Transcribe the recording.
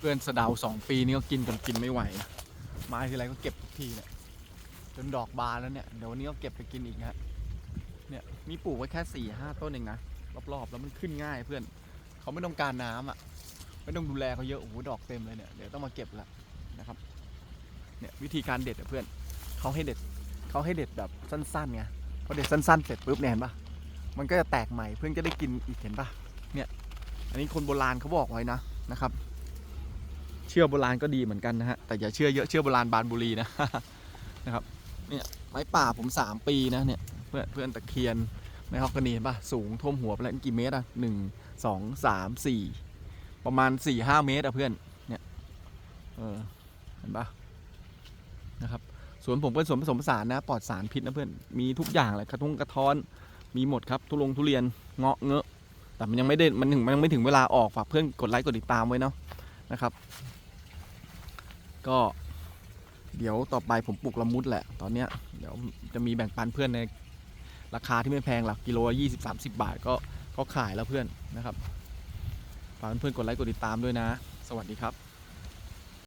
เพื่อนสะเดาสองปีนี้ก็กินจนกินไม่ไหวนะไม้ทีไรก็เก็บทุกทีเนี่ยจนดอกบานแล้วเนี่ยเดี๋ยววันนี้ก็เก็บไปกินอีกฮะเนี่ยมีปลูกไว้แค่สี่ห้าต้นเองนะรอบๆแล้วมันขึ้นง่ายเพื่อนเขาไม่ต้องการน้ำอะไม่ต้องดูแลเขาเยอะโอ้โหดอกเต็มเลยเนี่ยเดี๋ยวต้องมาเก็บละนะครับเนี่ยวิธีการเด็ดอะเพื่อนเขาให้เด็ดเขาให้เด็ดแบบสั้นๆไงพอเด็ดสั้นๆเสร็จปุ๊บเนี่ยเห็นปะมันก็จะแตกใหม่เพื่อนก็ได้กินอีกเห็นปะเนี่ยอันนี้คนโบราณเขาบอกไว้นะนะครับ เชื่อโบราณก็ดีเหมือนกันนะฮะแต่อย่าเชื่อเยอะเชื่อโบราณบานบุรีนะนะครับเนี่ยไม้ป่าผม 3 ปีนะเนี่ยเพื่อนเพื่อนตะเคียนไม้ฮอกกานีเห็นปะสูงท่วมหัวไปแล้วกี่เมตรอะหนึ่งสองสามสี่ประมาณ4ี่ห้าเมตรอะเพื่อนเนี่ยเออเห็นปะนะครับสวนผมเป็นสวนผสมผสานนะปลอดสารพิษนะเพื่อนมีทุกอย่างเลยกระทุงกระท้อนมีหมดครับทุลงทุเรียนเงาะเงอะแต่มันยังไม่ได้มันถึงมันยังไม่ถึงเวลาออกฝากเพื่อนกดไลค์กดติดตามไว้เนาะนะครับ ก็เดี๋ยวต่อไปผมปลูกละมุดแหละ ตอนเนี้ยเดี๋ยวจะมีแบ่งปันเพื่อนในราคาที่ไม่แพงหลักกิโลยี่สิบสามสิบบาทก็ก็ขายแล้วเพื่อนนะครับฝากเพื่อนกดไลค์กดติดตามด้วยนะ สวัสดีครับ